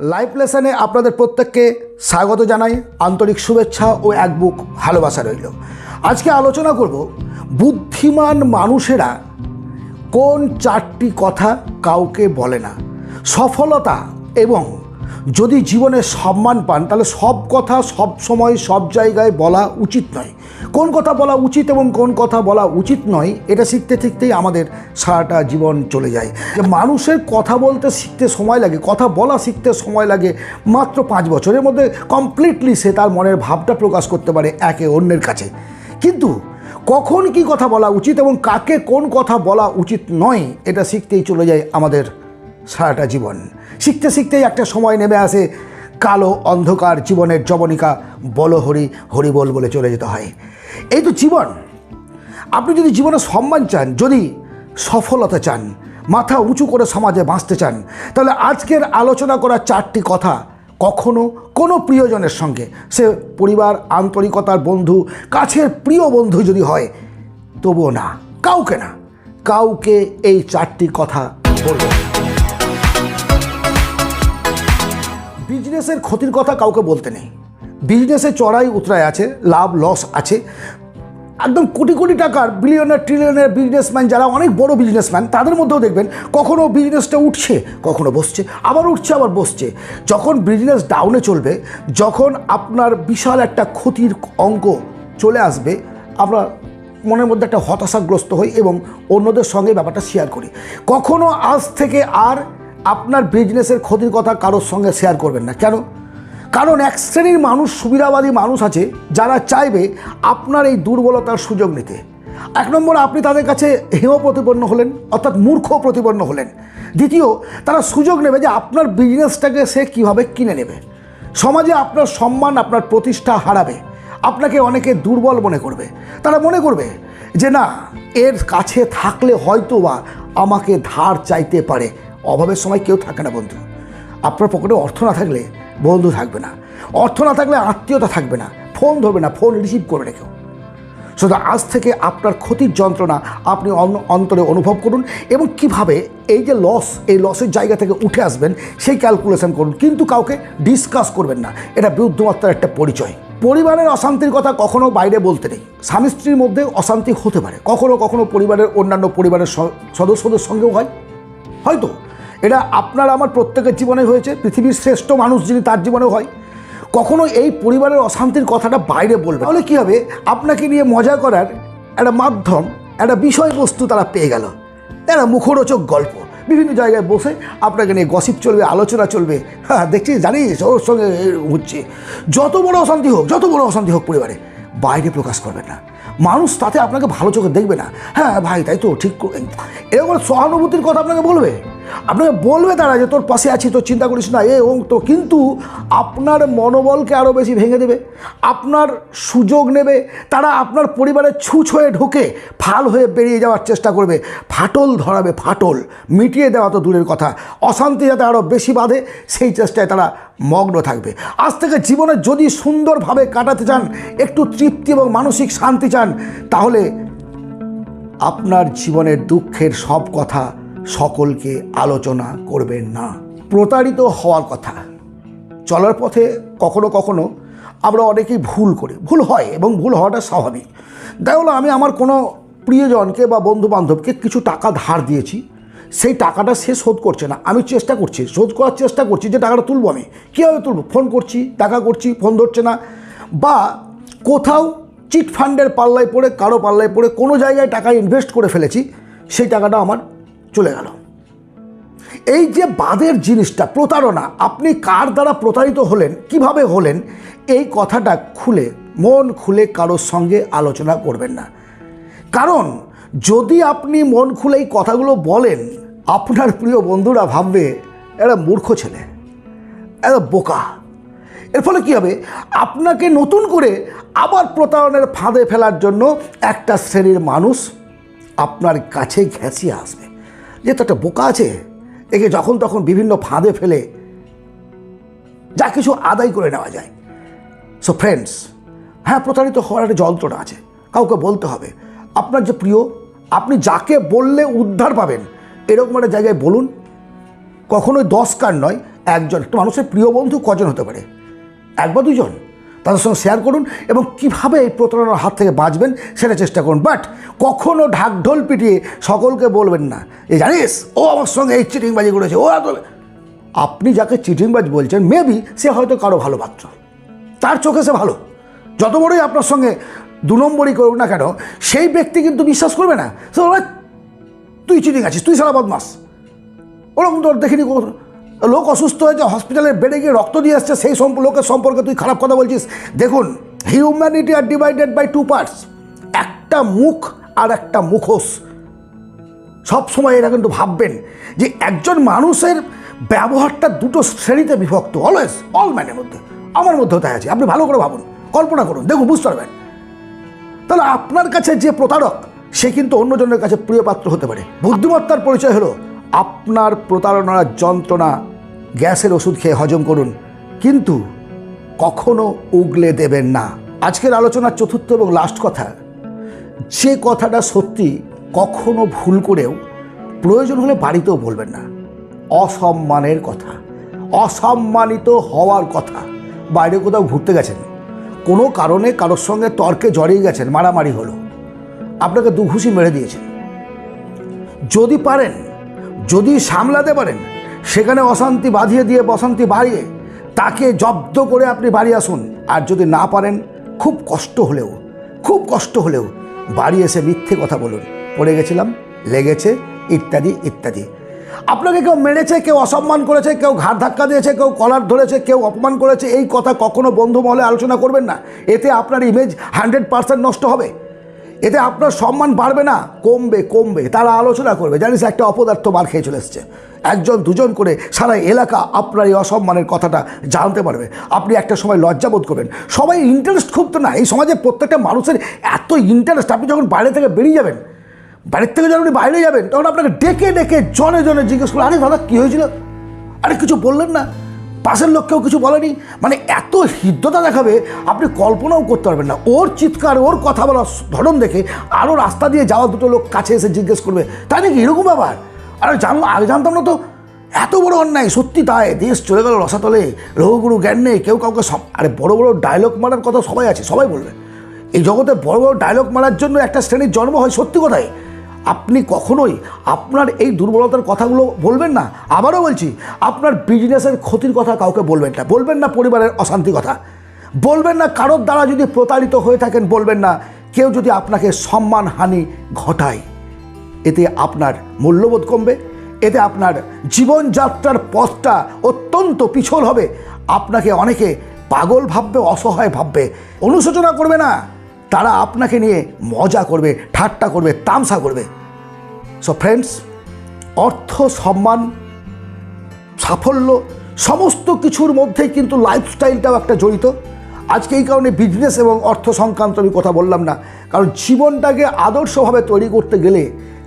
Live লেসনে আপনাদের প্রত্যেককে স্বাগত জানাই। আন্তরিক শুভেচ্ছা ও এক বুক ভালোবাসা রইল। আজকে আলোচনা করব বুদ্ধিমান মানুষেরা কোন চারটি কথা কাউকে বলে না। সফলতা এবং যদি জীবনে সম্মান পান, তাহলে সব কথা সব সময় সব জায়গায় বলা উচিত নয়। কোন কথা বলা উচিত এবং কোন কথা বলা উচিত নয়, এটা শিখতে শিখতেই আমাদের সারাটা জীবন চলে যায়। যে মানুষের কথা বলতে শিখতে সময় লাগে, কথা বলা শিখতে সময় লাগে মাত্র পাঁচ বছরের মধ্যে কমপ্লিটলি সে তার মনের ভাবটা প্রকাশ করতে পারে একে অন্যের কাছে। কিন্তু কখন কি কথা বলা উচিত এবং কাকে কোন কথা বলা উচিত নয়, এটা শিখতেই চলে যায় আমাদের সারাটা জীবন। শিখতে শিখতেই একটা সময় নেমে আসে। কালো অন্ধকার জীবনের জবনিকা বল হরি হরি বল বলে চলে যেতে হয়। এই তো জীবন। আপনি যদি জীবনে সম্মান চান, যদি সফলতা চান, মাথা উঁচু করে সমাজে বাঁচতে চান, তাহলে আজকের আলোচনা করা চারটি কথা কখনো কোনো প্রিয়জনের সঙ্গে, সে পরিবার, আন্তরিকতার বন্ধু, কাছের প্রিয় বন্ধু যদি হয়, তবুও না, কাউকে না, কাউকে এই চারটি কথা বলবেন বিজনেসের ক্ষতির কথা কাউকে বলতে নেই। বিজনেসে চড়াই উতরায় আছে, লাভ লস আছে। একদম কোটি কোটি টাকার বিলিয়নের ট্রিলিয়নের বিজনেসম্যান যারা অনেক বড় বিজনেসম্যান তাদের মধ্যেও দেখবেন কখনও বিজনেসটা উঠছে, কখনো বসছে, আবার উঠছে, আবার বসছে। যখন বিজনেস ডাউনে চলবে, যখন আপনার বিশাল একটা ক্ষতির অঙ্ক চলে আসবে, আমরা মনের মধ্যে একটা হতাশাগ্রস্ত হই এবং অন্যদের সঙ্গে ব্যাপারটা শেয়ার করি। কখনো আজ থেকে আর আপনার বিজনেসের ক্ষতির কথা কারোর সঙ্গে শেয়ার করবেন না। কেন? কারণ এক শ্রেণির মানুষ, সুবিধাবাদী মানুষ আছে, যারা চাইবে আপনার এই দুর্বলতার সুযোগ নিতে। এক নম্বর, আপনি তাদের কাছে হেয় প্রতিপন্ন হলেন, অর্থাৎ মূর্খ প্রতিপন্ন হলেন। দ্বিতীয়, তারা সুযোগ নেবে যে আপনার বিজনেসটাকে সে কীভাবে কিনে নেবে। সমাজে আপনার সম্মান, আপনার প্রতিষ্ঠা হারাবে। আপনাকে অনেকে দুর্বল মনে করবে। তারা মনে করবে যে, না, এর কাছে থাকলে হয়তো বা আমাকে ধার চাইতে পারে। অভাবের সময় কেউ থাকে না, বন্ধু। আপনার পকেটে অর্থ না থাকলে বন্ধু থাকবে না। অর্থ না থাকলে আত্মীয়তা থাকবে না। ফোন ধরবে না, ফোন রিসিভ করবে না কেউ সুতরাং আজ থেকে আপনার ক্ষতির যন্ত্রণা আপনি অন- অন্তরে অনুভব করুন এবং কীভাবে এই যে লস এই লসের জায়গা থেকে উঠে আসবেন, সেই ক্যালকুলেশন করুন। কিন্তু কাউকে ডিসকাস করবেন না। এটা বুদ্ধিমত্তার একটা পরিচয়। পরিবারের অশান্তির কথা কখনো বাইরে বলতে নেই। স্বামী স্ত্রীর মধ্যে অশান্তি হতে পারে। কখনো কখনো পরিবারের অন্যান্য পরিবারের সদস্যদের সঙ্গেও হয়। হয়তো। এটা আপনার, আমার প্রত্যেকের জীবনে হয়েছে। পৃথিবীর শ্রেষ্ঠ মানুষ যিনি তার জীবনেও হয়। কখনো এই পরিবারের অশান্তির কথাটা বাইরে বলবে তাহলে কী হবে? আপনাকে নিয়ে মজা করার একটা মাধ্যম, একটা বিষয়বস্তু তারা পেয়ে গেল। একটা মুখরোচক গল্প। বিভিন্ন জায়গায় বসে আপনাকে নিয়ে গসিপ চলবে, আলোচনা চলবে। হ্যাঁ দেখছিস জানিস, ওর সঙ্গে হচ্ছে যত বড় অশান্তি হোক, যত বড় অশান্তি হোক পরিবারে, বাইরে প্রকাশ করবেন না। মানুষ তাতে আপনাকে ভালো চোখে দেখবে না। হ্যাঁ ভাই, তাই তো, ঠিক এরকম সহানুভূতির কথা আপনাকে বলবে? আপনাকে বলবে তারা যে তোর পাশে আছি, তোর চিন্তা করিস না। এ, ও, তো কিন্তু আপনার মনোবলকে আরও বেশি ভেঙে দেবে, আপনার সুযোগ নেবে, তারা আপনার পরিবারের ছুঁচ হয়ে ঢোকে ফাল হয়ে বেরিয়ে যাওয়ার চেষ্টা করবে। ফাটল ধরাবে, ফাটল মিটিয়ে দেওয়া তো দূরের কথা। অশান্তি যাতে আরও বেশি বাঁধে, সেই চেষ্টায় তারা মগ্ন থাকবে। আজ থেকে জীবনে যদি সুন্দরভাবে কাটাতে চান, একটু তৃপ্তি এবং মানসিক শান্তি চান, তাহলে আপনার জীবনের দুঃখের সব কথা সকলকে আলোচনা করবেন না। প্রতারিত হওয়ার কথা। চলার পথে কখনো কখনো আমরা অনেকেই ভুল করি। ভুল হয় এবং ভুল হওয়াটা স্বাভাবিক। দেখা হলো আমি আমার কোনো প্রিয়জনকে বা বন্ধু বান্ধবকে কিছু টাকা ধার দিয়েছি। সেই টাকাটা সে শোধ করছে না। আমি চেষ্টা করছি, শোধ করার চেষ্টা করছি যে টাকাটা তুলবো আমি। কীভাবে তুলবো? ফোন করছি, টাকা করছি, ফোন ধরছে না। বা কোথাও চিট ফান্ডের পাল্লায় পড়ে, কারও পাল্লায় পড়ে কোনো জায়গায় টাকা ইনভেস্ট করে ফেলেছি, সেই টাকাটা আমার চলে গেল। এই যে বাদের জিনিসটা, প্রতারণা, আপনি কার দ্বারা প্রতারিত হলেন, কীভাবে হলেন, এই কথাটা খুলে, মন খুলে কারোর সঙ্গে আলোচনা করবেন না। কারণ, যদি আপনি মন খুলে এই কথাগুলো বলেন, আপনার প্রিয় বন্ধুরা ভাববে, এরা মূর্খ ছেলে, এরা বোকা। এর ফলে কী হবে? আপনাকে নতুন করে আবার প্রতারণের ফাঁদে ফেলার জন্য একটা শ্রেণির মানুষ আপনার কাছে ঘেঁষিয়ে আসবে। যে তো একটা বোকা আছে, একে যখন তখন বিভিন্ন ফাঁদে ফেলে যা কিছু আদায় করে নেওয়া যায়। সো ফ্রেন্ডস হ্যাঁ প্রতারিত হওয়ার একটা যন্ত্রণা আছে। কাউকে বলতে হবে। আপনার যে প্রিয়, আপনি যাকে বললে উদ্ধার পাবেন, এরকম একটা জায়গায় বলুন। কখনোই দশ কান নয়, একজন। একটা মানুষের প্রিয় বন্ধু কজন হতে পারে? একবার দুজন? তাদের সঙ্গে শেয়ার করুন এবং কীভাবে এই প্রতারণার হাত থেকে বাঁচবেন সেটা চেষ্টা করুন। বাট কখনও ঢাকঢোল পিটিয়ে সকলকে বলবেন না যে, জানিস, ও আমার সঙ্গে এই চিটিংবাজি করেছে, ও এত আপনি যাকে চিটিংবাজ বলছেন মেবি সে হয়তো কারও ভালো পাত্র। তার চোখে সে ভালো। যত বড়ই আপনার সঙ্গে দু নম্বরই করুক না কেন, সেই ব্যক্তি কিন্তু বিশ্বাস করবে না। সে তুই চিটিং আছিস, তুই সারা বদমাস। ওরকম তোর দেখিনি লোক অসুস্থ হয়েছে হসপিটালে বেডে গিয়ে রক্ত দিয়ে আসছে, সেই লোকের সম্পর্কে তুই খারাপ কথা বলছিস। দেখুন humanity are divided by two parts একটা মুখ আর একটা মুখোশ। সব সময় এটা কিন্তু ভাববেন যে একজন মানুষের ব্যবহারটা দুটো শ্রেণীতে বিভক্ত অলওয়েজ অল ম্যানের মধ্যে, আমার মধ্যেও তাই আছে, আপনি ভালো করে ভাবুন, কল্পনা করুন, দেখুন, বুঝতে পারবেন। তাহলে আপনার কাছে যে প্রতারক, সে কিন্তু অন্যজনের কাছে প্রিয় পাত্র হতে পারে। বুদ্ধিমত্তার পরিচয় হলো আপনার প্রতারণার যন্ত্রণা গ্যাসের ওষুধ খেয়ে হজম করুন। কিন্তু কখনো উগলে দেবেন না। আজকের আলোচনার চতুর্থ এবং লাস্ট কথা, যে কথাটা সত্যি কখনো ভুল করেও প্রয়োজন হলে বাড়িতেও বলবেন না। অসম্মানের কথা, অসম্মানিত হওয়ার কথা। বাইরে কোথাও ঘুরতে গেছেন, কোনো কারণে কারোর সঙ্গে তর্কে জড়িয়ে গেছেন, মারামারি হলো। আপনাকে দুঘুষি মেরে দিয়েছেন। যদি পারেন যদি সামলাতে পারেন, সেখানে অশান্তি বাঁধিয়ে দিয়ে বসন্তি বাড়িয়ে, তাকে জব্দ করে আপনি বাড়ি আসুন। আর যদি না পারেন, খুব কষ্ট হলেও, খুব কষ্ট হলেও বাড়ি এসে মিথ্যে কথা বলুন। পড়ে গেছিলাম, লেগেছে, ইত্যাদি ইত্যাদি। আপনাকে কেউ মেরেছে, কেউ অসম্মান করেছে, কেউ ঘাড় ধাক্কা দিয়েছে, কেউ কলার ধরেছে, কেউ অপমান করেছে, এই কথা কখনো বন্ধু মহলে আলোচনা করবেন না। এতে আপনার ইমেজ হান্ড্রেড পার্সেন্ট নষ্ট হবে। এতে আপনার সম্মান বাড়বে না, কমবে কমবে। তারা আলোচনা করবে। জানিস, একটা অপদার্থ মার খেয়ে চলে এসছে। একজন, দুজন করে সারা এলাকা আপনার এই অসম্মানের কথাটা জানতে পারবে। আপনি একটা সময় লজ্জাবোধ করবেন। সবাই ইন্টারেস্ট খুব তো না। এই সমাজে প্রত্যেকটা মানুষের এত ইন্টারেস্ট আপনি যখন বাইরে থেকে বেরিয়ে যাবেন বাড়ির থেকে যখন আপনি বাইরে যাবেন, তখন আপনাকে ডেকে ডেকে, জনে জনে জিজ্ঞেস করল আরে দাদা, কী হয়েছিল? আরে কিছু বললেন না। পাশের লোককেও কিছু বলেনি। মানে এত হৃদ্যতা দেখাবে, আপনি কল্পনাও করতে পারবেন না। ওর চিৎকার, ওর কথা বলার ধরন দেখে আরও রাস্তা দিয়ে যাওয়া দুটো লোক কাছে এসে জিজ্ঞেস করবে, তাই নাকি এরকম ব্যাপার? আর জানলো আগে জানতাম না তো। এত বড় অন্যায়, সত্যি তাই। দেশ চলে গেল রসাতলে, রঘুগুরু জ্ঞান নেই, কেউ কাউকে আরে বড় বড় ডায়লগ মারার কথা সবাই আছে, সবাই বলবে। এই জগতে বড় বড় ডায়লগ মারার জন্য একটা শ্রেণির জন্ম হয় সত্যি কথাই। আপনি কখনোই আপনার এই দুর্বলতার কথাগুলো বলবেন না। আবারও বলছি, আপনার বিজনেসের ক্ষতির কথা কাউকে বলবেন না। বলবেন না পরিবারের অশান্তি কথা। বলবেন না কারোর দ্বারা যদি প্রতারিত হয়ে থাকেন, বলবেন না কেউ যদি আপনাকে সম্মানহানি ঘটায়। এতে আপনার মূল্যবোধ কমবে, এতে আপনার জীবনযাত্রার পথটা অত্যন্ত পিছল হবে। আপনাকে অনেকে পাগল ভাববে, অসহায় ভাববে। অনুশোচনা করবে না। তারা আপনাকে নিয়ে মজা করবে, ঠাট্টা করবে, তামসা করবে। সো ফ্রেন্ডস অর্থ, সম্মান, সাফল্য, সমস্ত কিছুর মধ্যেই কিন্তু লাইফস্টাইলটাও একটা জড়িত। আজকে এই কারণে বিজনেস এবং অর্থ সংক্রান্ত আমি কথা বললাম না। কারণ জীবনটাকে আদর্শভাবে তৈরি করতে গেলে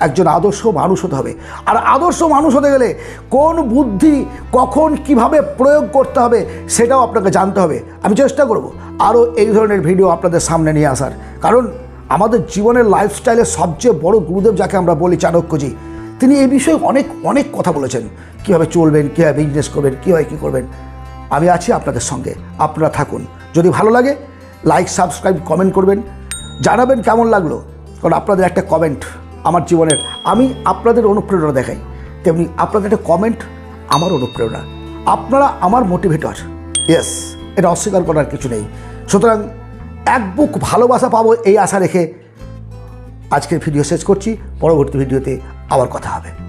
একজন আদর্শ মানুষ হতে হবে। আর আদর্শ মানুষ হতে গেলে কোন বুদ্ধি কখন কীভাবে প্রয়োগ করতে হবে সেটাও আপনাকে জানতে হবে। আমি চেষ্টা করব আরও এই ধরনের ভিডিও আপনাদের সামনে নিয়ে আসার। কারণ আমাদের জীবনের লাইফস্টাইলের সবচেয়ে বড় গুরুদেব যাকে আমরা বলি চাণক্যজি, তিনি এই বিষয়ে অনেক অনেক কথা বলেছেন। কীভাবে চলবেন, কীভাবে বিজনেস করবেন, কীভাবে কী করবেন। আমি আছি আপনাদের সঙ্গে। আপনারা থাকুন। যদি ভালো লাগে লাইক সাবস্ক্রাইব কমেন্ট করবেন। জানাবেন কেমন লাগল? কারণ আপনাদের একটা কমেন্ট আমার জীবনের। আমি আপনাদের অনুপ্রেরণা দেখাই। তেমনি আপনাদের একটা কমেন্ট আমার অনুপ্রেরণা। আপনারা আমার মোটিভেটর ইয়েস এটা অস্বীকার করার কিছু নেই। সুতরাং এক বুক ভালোবাসা পাবো এই আশা রেখে আজকের ভিডিও শেষ করছি। পরবর্তী ভিডিওতে আবার কথা হবে।